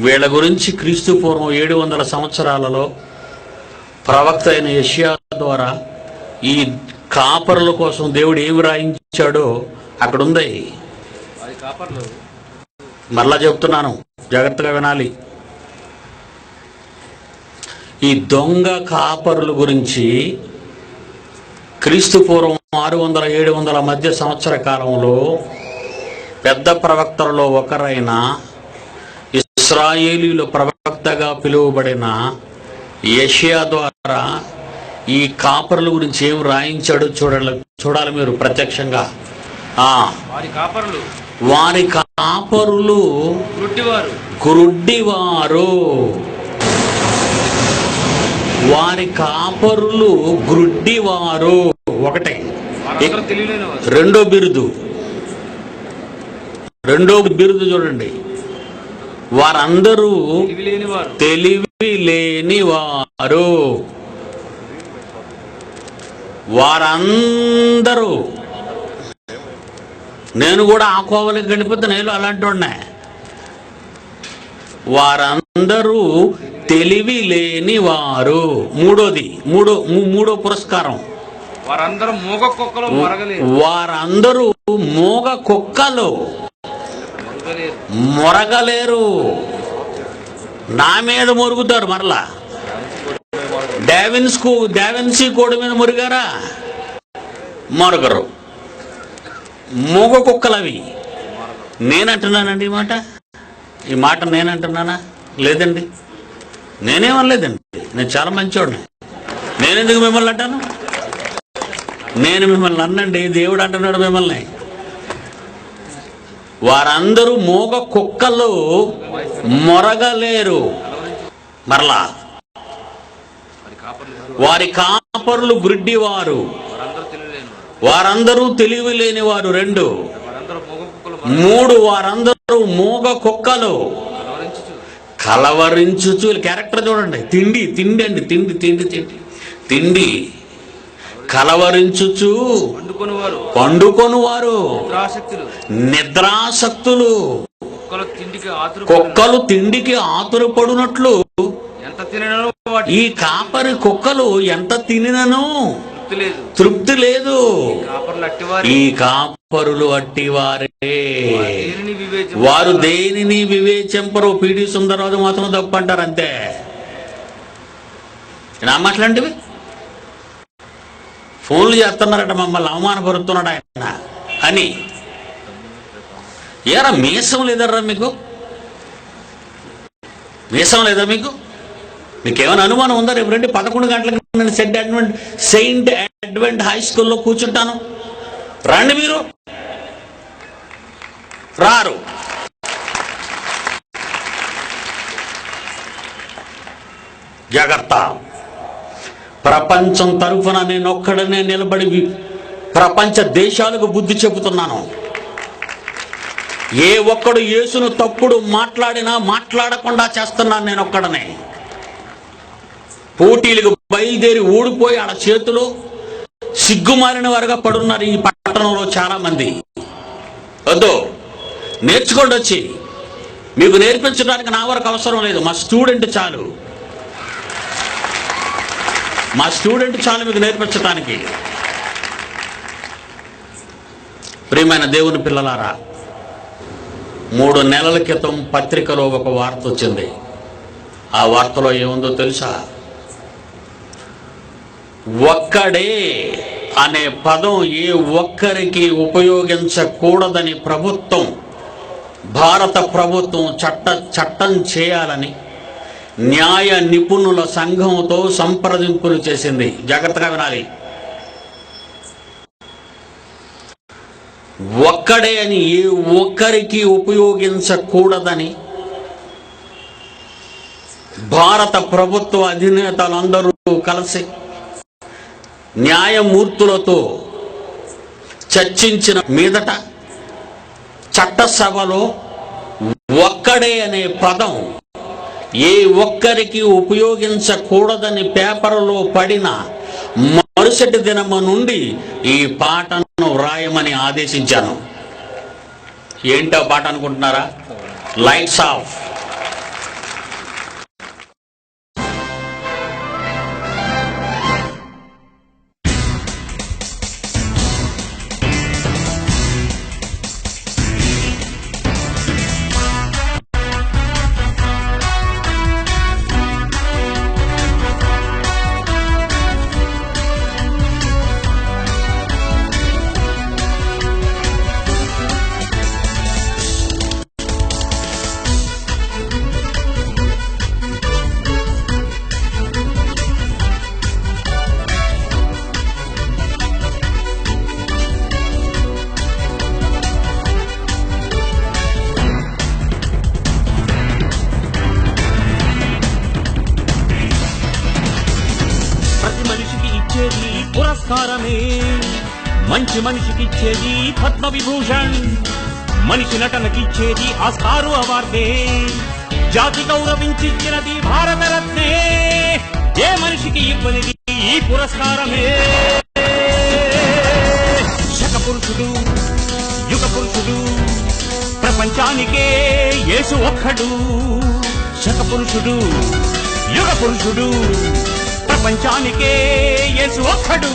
వీళ్ళ గురించి క్రీస్తు పూర్వం ఏడు వందల సంవత్సరాలలో ప్రవక్త అయిన యష్యా ద్వారా ఈ కాపరుల కోసం దేవుడు ఏమి రాయించాడో అక్కడ ఉంది. మరలా చెప్తున్నాను జాగ్రత్తగా వినాలి. ఈ దొంగ కాపరుల గురించి క్రీస్తు పూర్వం ఆరు వందల ఏడు వందల మధ్య సంవత్సర కాలంలో పెద్ద ప్రవక్తలలో ఒకరైన ఇస్రాయేలీల ప్రవక్తగా పిలువబడిన యషియా ద్వారా ఈ కాపరుల గురించి ఏం రాయించాడో చూడాలి చూడాలి మీరు ప్రత్యక్షంగా. వారి కాపర్లు. వారి కాపరులు గుడ్డివారు వారి కాపరులు గ్రుడ్డివారు ఒకటే. రెండో బిరుదు. రెండో బిరుదు చూడండి. వారందరూ తెలివి లేని వారు వారందరూ. నేను కూడా ఆ కోవలకి గడిపోతే నేను అలాంటి ఉన్నాయి వారందరూ తెలివి లేని వారు మూడోది మూడో మూడో పురస్కారం. వారందరూ మూగ కుక్కలు వారందరూ మూగ కుక్కలు. మొరగలేరు. నా మీద మురుగుతారు మరలా. డావిన్స్ డావిన్సీ కోడి మీద మురిగారా? మొరగరు. మూగ కుక్కలవి నేనంటున్నానండి ఈ మాట? ఈ మాట నేనంటున్నానా? లేదండి. నేనేమనలేదండి. నేను చాలా మంచివాడిని నేనెందుకు మిమ్మల్ని అంటాను? నేను మిమ్మల్ని అన్నండి. దేవుడు అంటున్నాడు మిమ్మల్ని. వారందరూ మూగ కుక్కలు మొరగలేరు. మరలా వారి కాపర్లు కాపరులు గుడ్డివారు. వారందరూ తెలివి లేని వారు రెండు మూడు వారందరూ మూగ కుక్కలు. కలవరించు కలవరించుచు వీళ్ళ క్యారెక్టర్ చూడండి. తిండి తిండి అండి. తిండి తిండి తిండి. తిండి కలవరించుచు. పండుకొని వారు నిద్రాసక్తులు కుక్కలు తిండికి ఆతురపడునట్లు. ఈ కాపరి కుక్కలు ఎంత తినినను తృప్తి లేదు. ఈ కాపరులు అట్టివారే. వారు దేనిని వివేచింపరు? పీడి సుందరరాజు మాత్రం తప్పు అంటారు అంతే. నా మాటలాంటివి ఫోన్లు చేస్తున్నారట మమ్మల్ని అవమానపరుస్తున్నాడు ఆయన అని. ఏరా మీసం లేదర్రా మీకు? మీసం లేదా మీకు? మీకేమైనా అనుమానం ఉందా? రేపు రండి పదకొండు గంటలకు నేను saint advent saint advent high స్కూల్లో కూర్చుంటాను. రండి మీరు. రారు. జాగ్రత్త. ప్రపంచం తరఫున నేను ఒక్కడనే నిలబడి ప్రపంచ దేశాలకు బుద్ధి చెబుతున్నాను. ఏ ఒక్కడు యేసును తప్పుడు మాట్లాడినా మాట్లాడకుండా చేస్తున్నాను నేను ఒక్కడనే పోటీలకు బయలుదేరి ఊడిపోయి ఆడ చేతులు సిగ్గుమారిన వారుగా పడున్నారు ఈ పట్టణంలో చాలామంది. అదో వద్దు నేర్చుకోండి వచ్చి మీకు నేర్పించడానికి నా వరకు అవసరం లేదు. మా స్టూడెంట్ చాలు. మా స్టూడెంట్ చాలు మీకు నేర్పించడానికి ప్రియమైన దేవుని పిల్లలారా మూడు నెలల క్రితం పత్రికలో ఒక వార్త వచ్చింది. ఆ వార్తలో ఏముందో తెలుసా? ఒక్కడే అనే పదం ఏ ఒక్కరికి ఉపయోగించకూడదని ప్రభుత్వం భారత ప్రభుత్వం చట్ట చట్టం చేయాలని న్యాయ నిపుణుల సంఘంతో సంప్రదింపులు చేసింది. జాగ్రత్తగా వినాలి. ఒక్కడే అని ఏ ఒక్కరికి ఉపయోగించకూడదని భారత ప్రభుత్వ అధినేతలందరూ కలిసి న్యాయమూర్తులతో చర్చించిన మీదట చట్టసభలో ఒక్కడే అనే పదం ఏ ఒక్కరికి ఉపయోగించకూడదని పేపర్లో పడిన మరుసటి దినము నుండి ఈ పాటను వ్రాయమని ఆదేశించాను. ఏంటో పాట అనుకుంటున్నారా? లైట్స్ ఆఫ్ పురస్కారమే. మంచి మనిషికిచ్చేది పద్మ విభూషణ్ మనిషి నటనకిచ్చేది ఆస్కారు అవార్డే. జాతి గౌరవించిచ్చినది భారతరత్నే. ఏ మనిషికి ఇవ్వనిది ఈ పురస్కారమే. శక పురుషుడు యుగ పురుషుడు ప్రపంచానికే యేసు ఒక్కడు. శక పురుషుడు యుగ పురుషుడు ప్రపంచానికే యేసు ఒక్కడు.